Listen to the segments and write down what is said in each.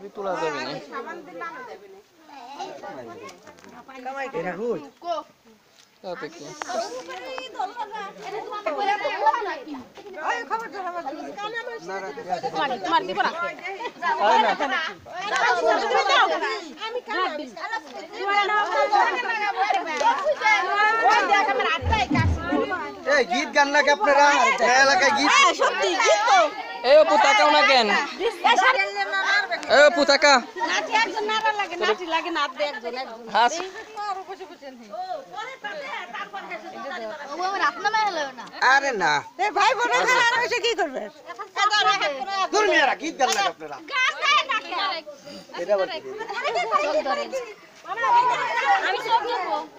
ছবি তোলা যাবে না। তাতে কি? গীত গান নাকি আপনারা? এই এলাকায় গীত এ অপু তাকাও না কেন। এ অপু তাকা হাস। আরে না। ভাই বোন খারাপ হয়েছে কি করবে? দূর মেয়েরা গীত গান নাকি আপনারা। এটা বলছি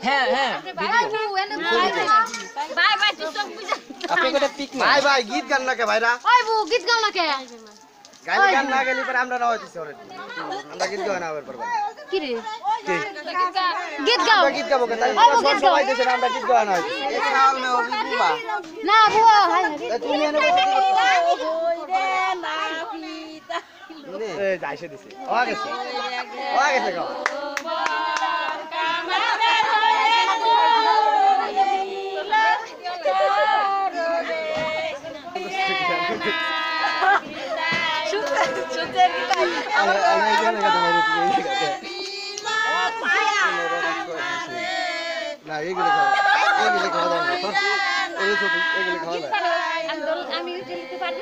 হ্যাঁ হ্যাঁ। আপনি করে পিক না ভাই ভাই গীত গান নাকি ভাইরা? গীত গাও না কে? গালি গান না গেলি পরে আমরা নাও দিছি অলরেডি আমরা গীত গাওয়া না আবার পারব কি রে? গীত গাও। গীত গাবো গাও। সবাই দেশে আমরা গীত না মে বুবা তুমি এনে এ যাইছে দিছে। ও গেছে। ও গেছে গাওয়া আমি আমি এখানে কথা বলছি এই জায়গাতে না এগুলো খাওয়া এগুলো খাওয়া দাওয়া না এগুলো খাওয়া দাওয়া আমি উঠতে পারি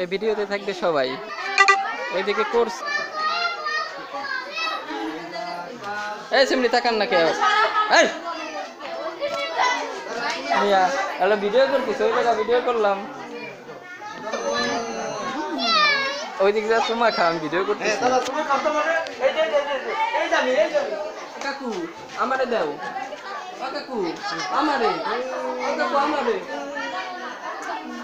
এই ভিডিওতে থাকবে সবাই। এইদিকে কোর্স এই সিমনি তাকান না কেউ। এই! মিয়া হ্যালো ভিডিও করতেছি ওই জায়গা ভিডিও করলাম। ওই দিক যা তোমার খা আমি ভিডিও করতেছি। কাকু আমারে দাও। কাকু আমারে। কাকু আমারে।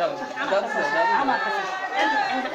শুনো। দাও, দাও, দাও,